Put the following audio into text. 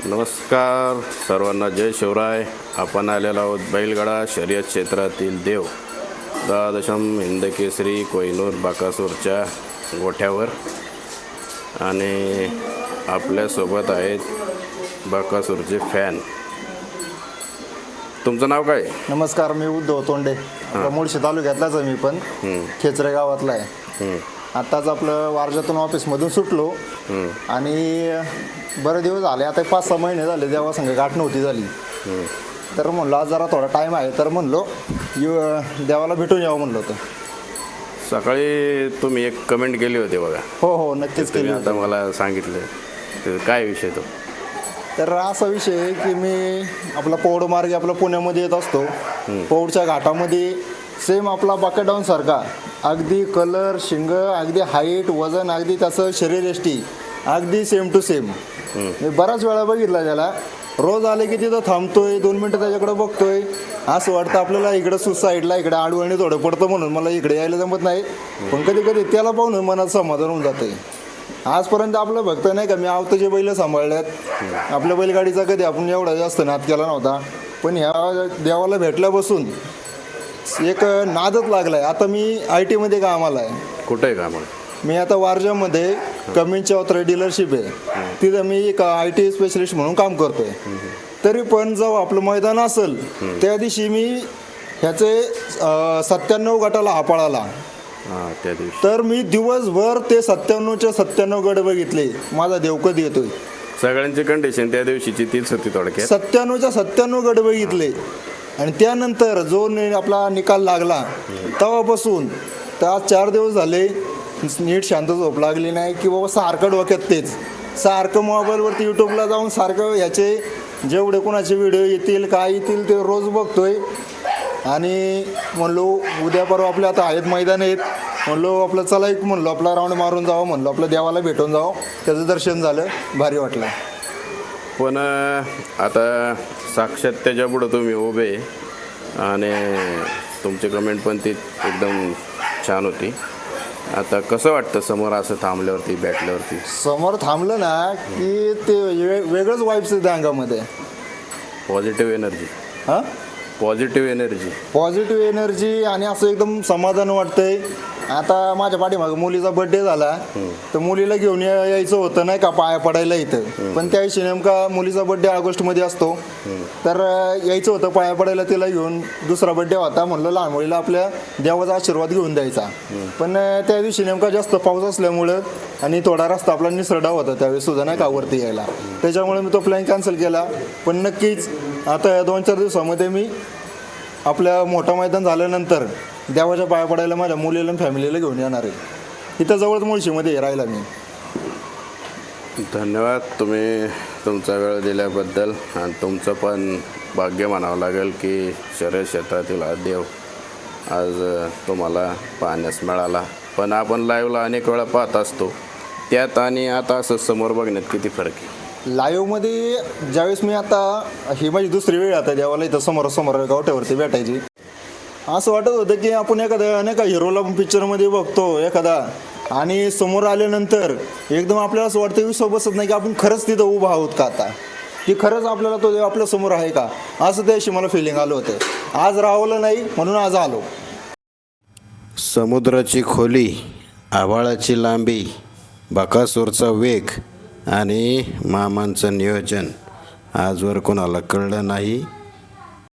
नमस्कार सर्वांना जय शिवराय. आपण आलेलो आहोत बैलगाडा शर्यत क्षेत्रातील देव. द्वादशम हिंदकेसरी कोहिनूर बाकासूरच्या गोठ्यावर. आणि आपल्यासोबत आहेत बाकासूरचे फॅन. तुमचं नाव काय? नमस्कार मी उद्धव तोंडे. मुळशी तालुक्यातलाच आहे मी पण. खेचरे गावातला आहे. आत्ताच आपलं वारजातून ऑफिसमधून सुटलो. आणि बरे दिवस झाले. आता पाच सहा महिने झाले देवा संघ गाठ नव्हती झाली. तर म्हणलो आज जरा थोडा टाईम आहे. तर म्हणलो येऊ देवाला भेटून यावं म्हणलं होतं सकाळी तुम्ही एक कमेंट केली होती बघा. हो हो नक्कीच केली तुम्ही होती. आता मला सांगितलं. ते काय विषय तो? तर असा विषय आहे की मी आपला पौड मार्गे आपला पुण्यामध्ये येत असतो. पौडच्या घाटामध्ये सेम आपला बाकेडाऊन सारखा अगदी कलर शिंग अगदी हाईट वजन अगदी त्याचं शरीर एष्टी अगदी सेम टू सेम मी बऱ्याच वेळा बघितला त्याला. रोज आले की तिथं थांबतोय दोन मिनटं त्याच्याकडे बघतोय. असं वाटतं आपल्याला इकडं सुसाईडला इकडे आडवणी थोडं पडतं म्हणून. मला इकडे यायला जमत नाही. पण कधी कधी त्याला पाहून मनात समाधान होऊन जाते आजपर्यंत आपलं भक्त नाही का? मी आवताचे बैल सांभाळल्यात. आपल्या बैलगाडीचा कधी आपण एवढा जास्त नाद केला नव्हता. पण ह्या देवाला भेटल्यापासून एक नादच लागलाय. आता मी आय टीमध्ये कामाला आहे. कुठं आहे का मग मी आता वारजामध्ये कमिंच्या ऑथर डीलरशिप आहे. तिथं मी एक आय टी स्पेशलिस्ट म्हणून काम करतोय. तरी पण जेव्हा आपलं मैदान असेल त्या दिवशी मी ह्याचे सत्त्याण्णव गटाला हा पळाला हां त्या दिवशी. तर मी दिवसभर ते सत्त्याण्णवच्या सत्त्याण्णव गड बघितले. माझा देव कधी येतोय? सगळ्यांची कंडिशन त्या दिवशीची तीच होती थोडक्यात. सत्त्याण्णवच्या सत्त्याण्णव गड बघितले. आणि त्यानंतर जो आपला निकाल लागला तेव्हापासून तर आज चार दिवस झाले नीट शांत झोप लागली नाही की बाबा सारखं डोक्यात तेच. सारखं मोबाईलवरती यूट्यूबला जाऊन सारखं ह्याचे जेवढे कोणाचे व्हिडिओ येतील काय येतील ते रोज बघतोय. आणि म्हणलो उद्या परवा आपले आता आहेत मैदान आहेत. म्हणलो आपलं चला एक म्हणलो आपला राऊंड मारून जावं म्हणलो आपलं देवाला भेटून जावं. त्याचं दर्शन झालं भारी वाटलं. पण आता साक्षात त्याच्यापुढं तुम्ही उभे आणि तुमची कमेंट पण ती एकदम छान होती. आता कसं वाटतं समोर असं थांबल्यावरती भेटल्यावरती समोर थांबलं ना की ते वे- वेगळंच वाईब्स येते अंगामध्ये. पॉझिटिव्ह एनर्जी हां? पॉझिटिव्ह एनर्जी पॉझिटिव्ह एनर्जी आणि असं एकदम समाधान वाटतंय. आता माझ्या पाठीमागं मुलीचा बर्थडे झाला. तर मुलीला घेऊन या- यायचं होतं नाही का पाया पडायला इथं. पण त्याविषयी नेमका मुलीचा बर्थडे ऑगस्टमध्ये असतो. तर अं, यायचं होतं पाया पडायला तिला घेऊन. दुसरा बर्थडे होता म्हणलं लहान मुलीला आपल्या देवाचा आशीर्वाद घेऊन द्यायचा. पण अं, त्या दिवशी नेमका जास्त पाऊस असल्यामुळं आणि थोडा रस्ता आपला निसरडा होता त्यावेळेस सुद्धा नाही का वरती यायला. त्याच्यामुळे मी तो प्लॅन कॅन्सल केला. पण नक्कीच आता या दोन चार दिवसामध्ये मी आपल्या मोठं मैदान झाल्यानंतर देवाच्या पाया पडायला माझ्या मुलीला आणि फॅमिलीला घेऊन येणार आहे. इथं जवळच मुळशीमध्ये राहिला मी. धन्यवाद तुम्ही तुमचा वेळ दिल्याबद्दल आणि तुमचं पण भाग्य म्हणावं लागेल की शर्यत क्षेत्रातील हा देव आज तुम्हाला पाहण्यास मिळाला. पण आपण लाईव्हला अनेक वेळा पाहत असतो. त्यात आणि आता असं समोर बघण्यात किती फरक आहे? लाईव्हमध्ये ज्यावेळेस मी आता ही माझी दुसरी वेळ आता देवाला इथं समोर समोर गावठ्यावरती भेटायची. असं वाटत होतं की आपण एखाद्या नाही का हिरोला पिक्चरमध्ये बघतो एखादा. आणि समोर आल्यानंतर एकदम आपल्याला असं वाटतं की बसत नाही की आपण खरंच तिथं उभा आहोत का आता? की खरंच आपल्याला तो देव आपल्यासमोर आहे का? असं त्याशी मला फिलिंग आलं होतं. आज राहवलं नाही म्हणून आज आलो. समुद्राची खोली आभाळाची लांबी बकासूरचा वेग आणि मामांचं नियोजन. आजवर कोणाला कळलं नाही.